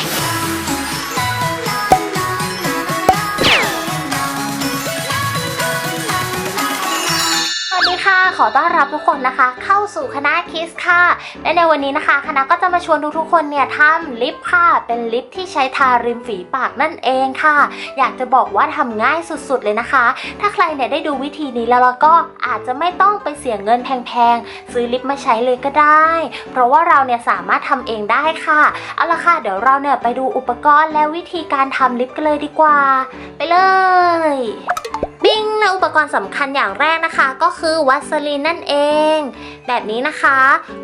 ส ขอต้อนรับทุกคนนะคะ เข้าสู่คณะคิสค่ะ และในวันนี้นะคะ คณะก็จะมาชวนทุกๆคนเนี่ยทำลิปค่ะ เป็นลิปที่ใช้ทาริมฝีปากนั่นเองค่ะ อยากจะบอกว่าทำง่ายสุดๆเลยนะคะ ถ้าใครเนี่ยได้ดูวิธีนี้แล้วก็อาจจะไม่ต้องไปเสียเงินแพงๆซื้อลิปมาใช้เลยก็ได้ เพราะว่าเราเนี่ยสามารถทำเองได้ค่ะเอาละค่ะเดี๋ยวเราเนี่ยไปดูอุปกรณ์และวิธีการทำลิปกันเลยดีกว่า ไปเลย บิง อุปกรณ์สำคัญอย่างแรกนะคะ ก็คือวัสลีนนั่นเอง แบบนี้นะคะ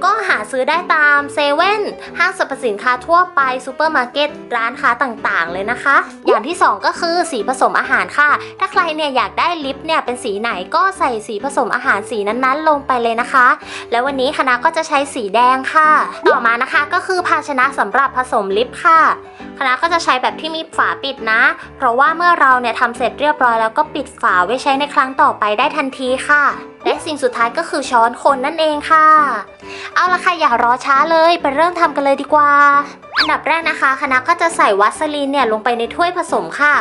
ก็หาซื้อได้ตามเซเว่นห้างสรรพสินค้าทั่วไปซูเปอร์มาร์เก็ตร้านค้าต่างๆ เลยนะคะ อย่างที่ 2 ก็คือสีผสมอาหารค่ะ ถ้าใครเนี่ยอยากได้ลิปเนี่ยเป็นสีไหนก็ใส่สีผสมอาหารสีนั้นๆ ลงไปเลยนะคะ แล้ววันนี้คณะก็จะใช้สีแดงค่ะ ต่อมานะคะก็คือภาชนะสำหรับผสมลิปค่ะคณะก็จะใช้แบบที่มีฝาปิดนะ เพราะว่าเมื่อเราเนี่ยทำเสร็จเรียบร้อยแล้วก็ปิดฝาไว้ใช้ในครั้งต่อไปได้ทันทีค่ะ และสิ่งสุดท้ายก็คือช้อนคนนั่นเองค่ะ เอาละค่ะอย่ารอช้าเลยไปเริ่มทำกันเลยดีกว่า อันดับแรกนะคะคณะก็จะใส่วัสลีนเนี่ยลงไปในถ้วยผสมค่ะ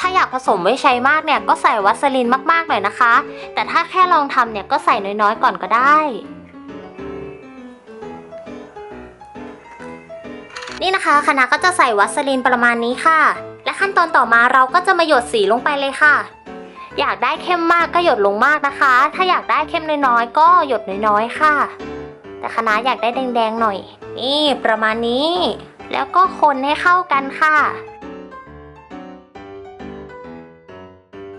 ถ้าอยากผสมไว้ใช้มากเนี่ยก็ใส่วัสลีนมากๆหน่อยนะคะ แต่ถ้าแค่ลองทำเนี่ยก็ใส่น้อยๆก่อนก็ได้ นี่นะคะคณะก็จะใส่วัสลีนประมาณนี้ค่ะ และขั้นตอนต่อมาเราก็จะมาหยดสีลงไปเลยค่ะ อยากได้เข้มมากก็หยดลงมากนะคะ ถ้าอยากได้เข้มน้อยๆ ก็หยดน้อยๆ ค่ะ แต่คณะอยากได้แดงๆหน่อย นี่ประมาณนี้ แล้วก็คนให้เข้ากันค่ะ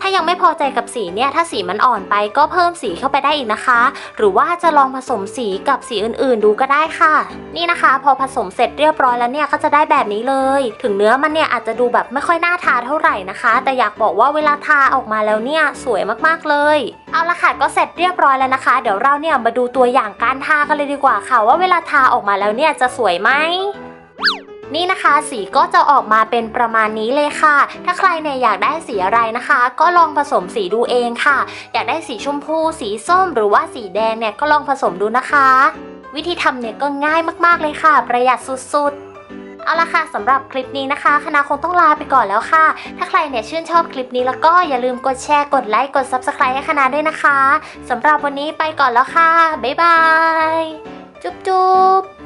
ายังไม่พอใจกับสีเนี่ย ถ้าสีมันอ่อนไปก็เพิ่มสีเข้าไปได้อีกนะคะ หรือว่าจะลองผสมสีกับสีอื่นๆ ดูก็ได้ค่ะ นี่นะคะ พอผสมเสร็จเรียบร้อยแล้วเนี่ยก็จะได้แบบนี้เลย ถึงเนื้อมันเนี่ยอาจจะดูแบบไม่ค่อยน่าทาเท่าไหร่นะคะ แต่อยากบอกว่าเวลาทาออกมาแล้วเนี่ยสวยมากๆเลย เอาละค่ะก็เสร็จเรียบร้อยแล้วนะคะ เดี๋ยวเราเนี่ยมาดูตัวอย่างการทากันเลยดีกว่าค่ะ ว่าเวลาทาออกมาแล้วเนี่ยจะสวยไหม นี่นะคะสีก็จะออกมาเป็นประมาณนี้เลยค่ะ ถ้าใครเนี่ยอยากได้สีอะไรนะคะ ก็ลองผสมสีดูเองค่ะ อยากได้สีชมพู สีส้ม หรือว่าสีแดงเนี่ยก็ลองผสมดูนะคะ วิธีทำเนี่ยก็ง่ายมากๆเลยค่ะ ประหยัดสุดๆเอาละค่ะสำหรับคลิปนี้นะคะ คณะคงต้องลาไปก่อนแล้วค่ะ ถ้าใครเนี่ยชื่นชอบคลิปนี้แล้วก็อย่าลืมกดแชร์กดไลค์กด Subscribe ให้คณะด้วยนะคะสำหรับวันนี้ไปก่อนแล้วค่ะ บ๊ายบาย จุ๊บจุ๊บ